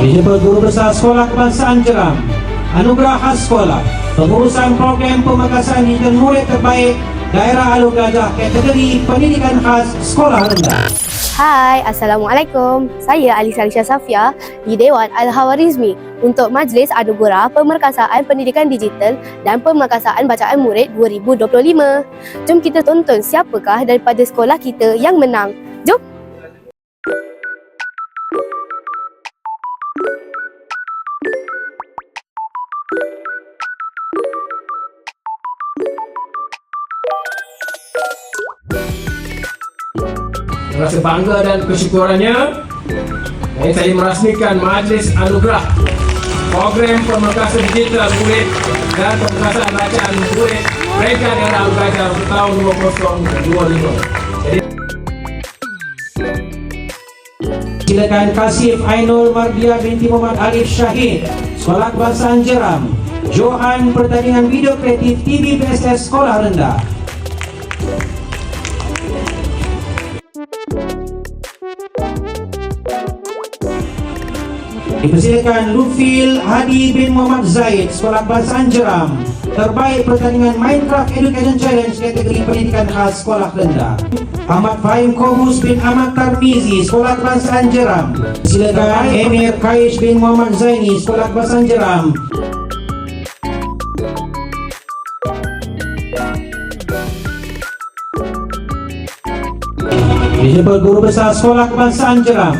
Principal Guru Besar Sekolah Kebangsaan Jeram Anugerah Khas Sekolah Pengurusan Program Pemangkasan Didikan Murid Terbaik Daerah Alur Gajah Kategori Pendidikan Khas Sekolah Rendah Hai, Assalamualaikum. Saya Alisa Alisha Safia di Dewan Al-Hawarizmi untuk Majlis Anugerah Pemerkasaan Pendidikan Digital dan Pemerkasaan Bacaan Murid 2025. Jom kita tonton siapakah daripada sekolah kita yang menang. Jom! Rasa bangga dan kesyukurannya eh, saya merasmikan Majlis Anugerah Program Pemekasan Digital Murid dan Pemekasan Bacaan Murid Mereka Al-Gajah untuk tahun 2025 Jadi Silakan Kasif Ainul Mardia binti Muhammad Arif Syahid Sekolah Kebangsaan Jeram Johan Pertandingan Video Kreatif TV PSS Sekolah Rendah Dipersilakan Lufil Hadi bin Muhammad Zaid Sekolah Kebangsaan Jeram Terbaik pertandingan Minecraft Education Challenge kategori pendidikan khas sekolah rendah. Ahmad Fahim Kobus bin Ahmad Tarmizi Sekolah Kebangsaan Jeram. Silakan Emir Kaish bin Muhammad Zaini Sekolah Kebangsaan Jeram Principal Guru Besar Sekolah Kebangsaan Jeram.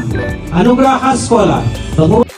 Anugerah Khas Sekolah. Pengu-